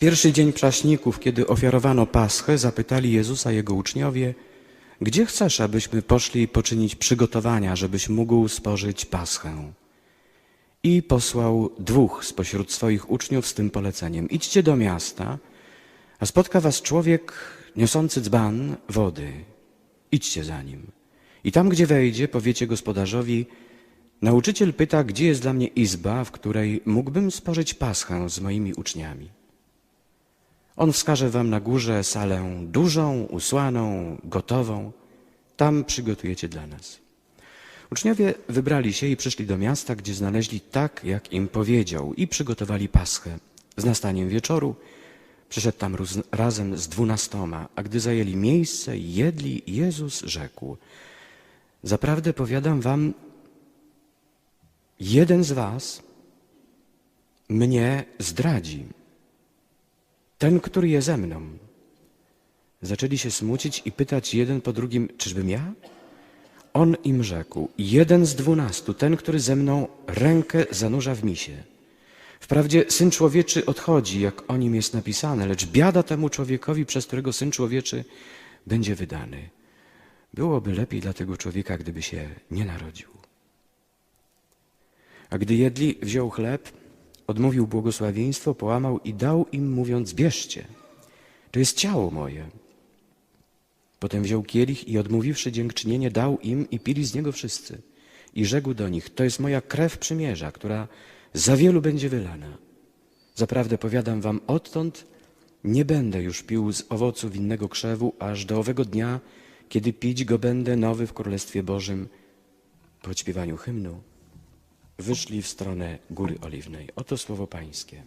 Pierwszy dzień prześników, kiedy ofiarowano Paschę, zapytali Jezusa jego uczniowie, gdzie chcesz, abyśmy poszli poczynić przygotowania, żebyś mógł spożyć Paschę? I posłał dwóch spośród swoich uczniów z tym poleceniem. Idźcie do miasta, a spotka was człowiek niosący dzban wody. Idźcie za nim. I tam, gdzie wejdzie, powiecie gospodarzowi, nauczyciel pyta, gdzie jest dla mnie izba, w której mógłbym spożyć paschę z moimi uczniami. On wskaże wam na górze salę dużą, usłaną, gotową. Tam przygotujecie dla nas. Uczniowie wybrali się i przyszli do miasta, gdzie znaleźli tak, jak im powiedział, i przygotowali paschę. Z nastaniem wieczoru przyszedł tam razem z dwunastoma, a gdy zajęli miejsce i jedli, Jezus rzekł: Zaprawdę powiadam wam, jeden z was mnie zdradzi. Ten, który jest ze mną. Zaczęli się smucić i pytać jeden po drugim, czyżbym ja? On im rzekł, jeden z dwunastu, ten, który ze mną rękę zanurza w misie. Wprawdzie Syn Człowieczy odchodzi, jak o nim jest napisane, lecz biada temu człowiekowi, przez którego Syn Człowieczy będzie wydany. Byłoby lepiej dla tego człowieka, gdyby się nie narodził. A gdy jedli, wziął chleb, odmówił błogosławieństwo, połamał i dał im, mówiąc, bierzcie, to jest ciało moje. Potem wziął kielich i odmówiwszy dziękczynienie, dał im i pili z niego wszyscy. I rzekł do nich, to jest moja krew przymierza, która za wielu będzie wylana. Zaprawdę powiadam wam, odtąd nie będę już pił z owocu winnego krzewu, aż do owego dnia, kiedy pić go będę nowy w Królestwie Bożym. Po odśpiewaniu hymnu wyszli w stronę Góry Oliwnej. Oto słowo Pańskie.